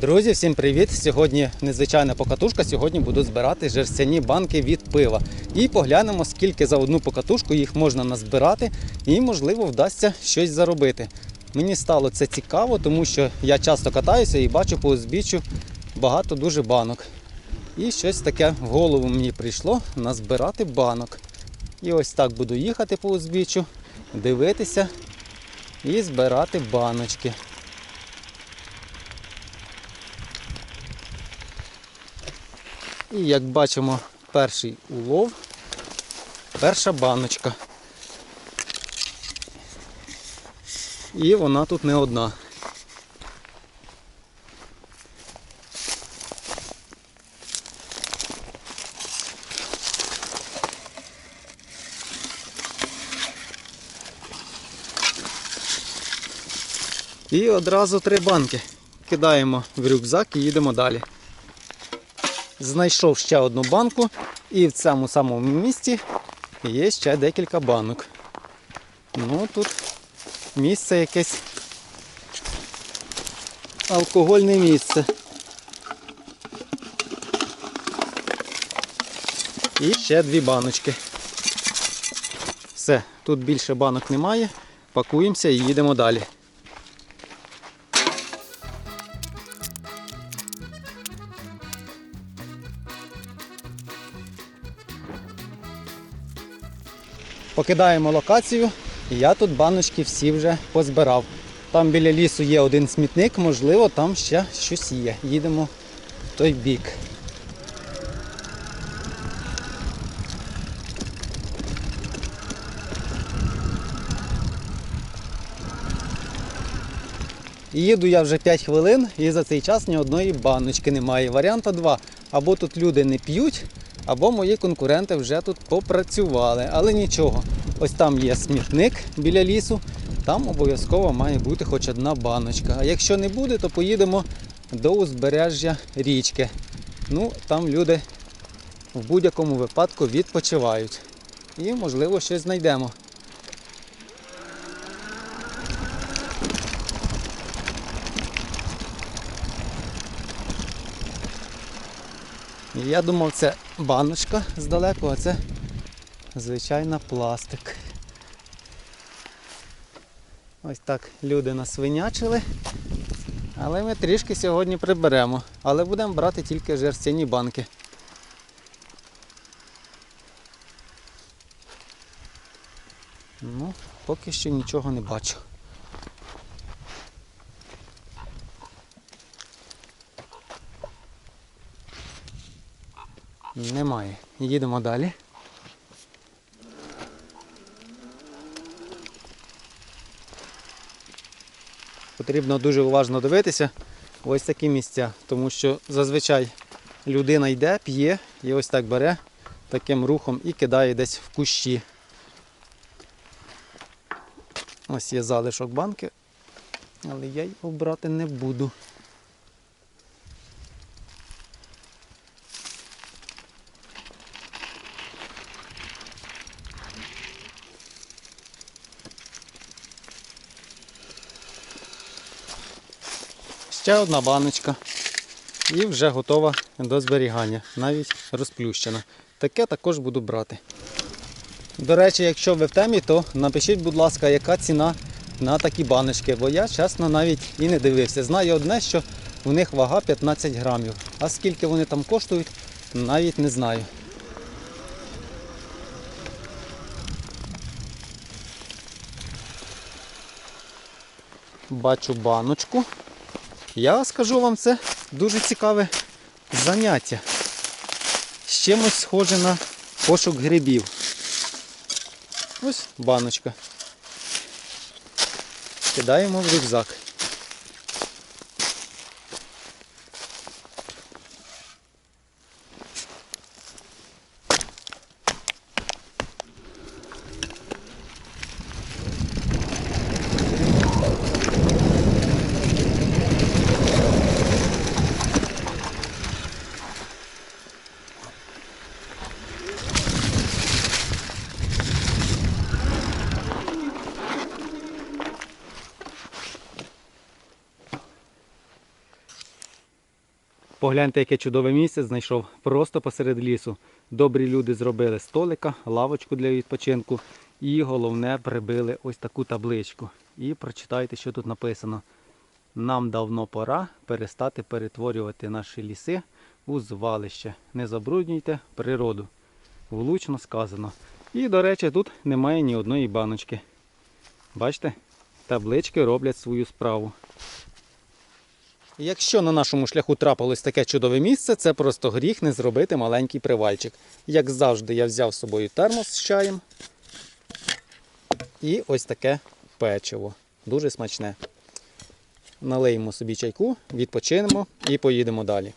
Друзі, всім привіт! Сьогодні незвичайна покатушка. Сьогодні буду збирати жерстяні банки від пива. І поглянемо, скільки за одну покатушку їх можна назбирати, і можливо вдасться щось заробити. Мені стало це цікаво, тому що я часто катаюся і бачу по узбіччю багато дуже банок. І щось таке в голову мені прийшло назбирати банок. І ось так буду їхати по узбіччю, дивитися і збирати баночки. І як бачимо, перший улов, перша баночка. І вона тут не одна. І одразу три банки. Кидаємо в рюкзак і їдемо далі. Знайшов ще одну банку і в цьому самому місці є ще декілька банок. Ну тут місце якесь алкогольне місце. І ще дві баночки. Все, тут більше банок немає. Пакуємося і їдемо далі. Покидаємо локацію. Я тут баночки всі вже позбирав. Там біля лісу є один смітник, можливо, там ще щось є. Їдемо в той бік. Їду я вже 5 хвилин і за цей час ні одної баночки немає. Варіанта 2. Або тут люди не п'ють, або мої конкуренти вже тут попрацювали. Але нічого. Ось там є смітник біля лісу, там обов'язково має бути хоч одна баночка. А якщо не буде, то поїдемо до узбережжя річки. Ну, там люди в будь-якому випадку відпочивають. І, можливо, щось знайдемо. Я думав, це баночка здалеку, а це звичайна пластик. Ось так люди насвинячили. Але ми трішки сьогодні приберемо. Але будемо брати тільки жерстяні банки. Ну, поки що нічого не бачу. Немає. Їдемо далі. Потрібно дуже уважно дивитися ось такі місця, тому що зазвичай людина йде, п'є і ось так бере таким рухом і кидає десь в кущі. Ось є залишок банки, але я його брати не буду. Ще одна баночка. І вже готова до зберігання, навіть розплющена. Таке також буду брати. До речі, якщо ви в темі, то напишіть, будь ласка, яка ціна на такі баночки, бо я чесно навіть і не дивився. Знаю одне, що в них вага 15 грамів. А скільки вони там коштують, навіть не знаю. Бачу баночку. Я скажу вам, це дуже цікаве заняття. З чимось схоже на пошук грибів. Ось баночка. Кидаємо в рюкзак. Погляньте, яке чудове місце знайшов просто посеред лісу. Добрі люди зробили столика, лавочку для відпочинку і головне прибили ось таку табличку. І прочитайте, що тут написано. Нам давно пора перестати перетворювати наші ліси у звалище. Не забруднюйте природу. Влучно сказано. І, до речі, тут немає ні одної баночки. Бачите, таблички роблять свою справу. Якщо на нашому шляху трапилось таке чудове місце, це просто гріх не зробити маленький привальчик. Як завжди, я взяв з собою термос з чаєм. І ось таке печиво. Дуже смачне. Налиємо собі чайку, відпочинемо і поїдемо далі.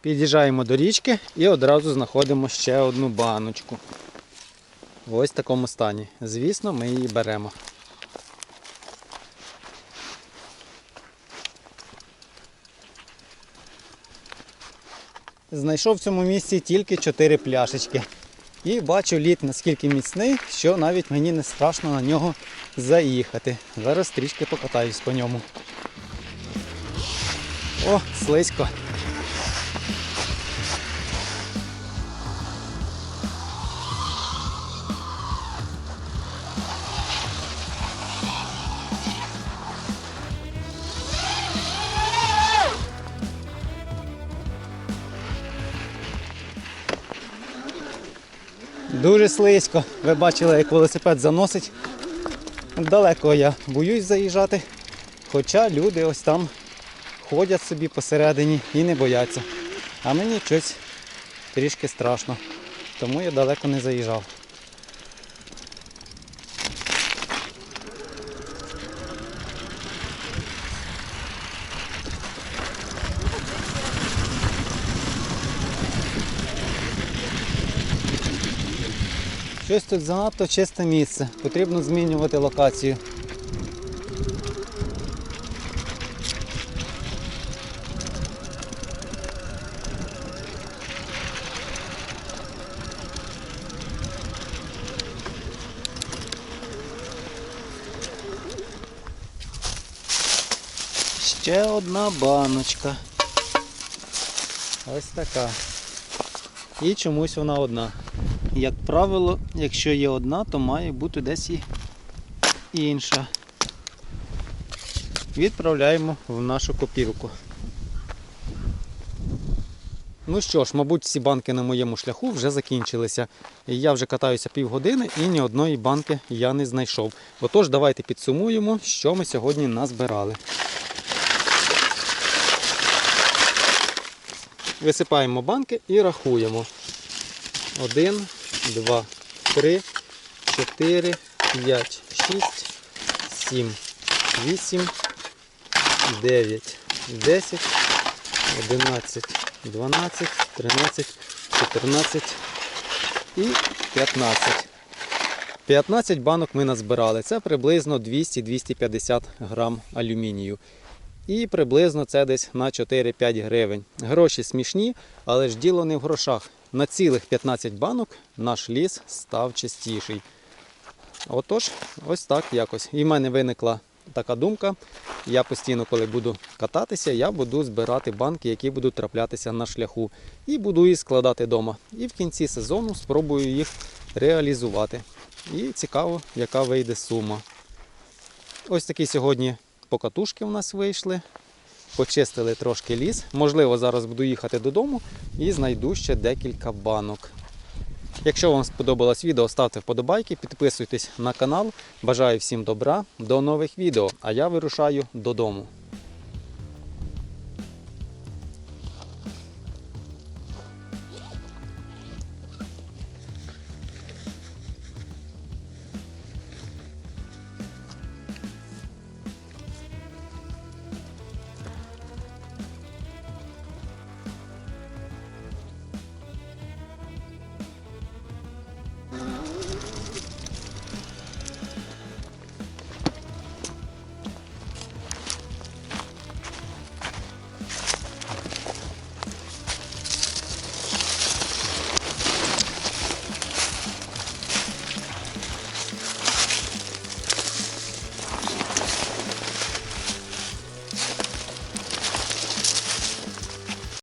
Під'їжджаємо до річки і одразу знаходимо ще одну баночку. В ось такому стані. Звісно, ми її беремо. Знайшов в цьому місці тільки 4 пляшечки. І бачу лід наскільки міцний, що навіть мені не страшно на нього заїхати. Зараз трішки покатаюсь по ньому. О, слизько. Дуже слизько. Ви бачили, як велосипед заносить. Далеко я боюсь заїжджати. Хоча люди ось там ходять собі посередині і не бояться. А мені щось трішки страшно. Тому я далеко не заїжджав. Щось тут занадто чисте місце. Потрібно змінювати локацію. Ще одна баночка. Ось така. І чомусь вона одна. Як правило, якщо є одна, то має бути десь і інша. Відправляємо в нашу копілку. Ну що ж, мабуть, всі банки на моєму шляху вже закінчилися. Я вже катаюся півгодини і ні одної банки я не знайшов. Отож, давайте підсумуємо, що ми сьогодні назбирали. Висипаємо банки і рахуємо. Один, два, три, чотири, п'ять, шість, сім, вісім, дев'ять, десять, одинадцять, дванадцять, тринадцять, чотирнадцять і п'ятнадцять. 15 банок ми назбирали. Це приблизно 200-250 грам алюмінію. І приблизно це десь на 4-5 гривень. Гроші смішні, але ж діло не в грошах. На цілих 15 банок наш ліс став чистіший. Отож, ось так якось. І в мене виникла така думка. Я постійно, коли буду кататися, я буду збирати банки, які будуть траплятися на шляху. І буду їх складати вдома. І в кінці сезону спробую їх реалізувати. І цікаво, яка вийде сума. Ось такі сьогодні покатушки у нас вийшли. Почистили трошки ліс. Можливо, зараз буду їхати додому і знайду ще декілька банок. Якщо вам сподобалось відео, ставте вподобайки, підписуйтесь на канал. Бажаю всім добра, до нових відео. А я вирушаю додому.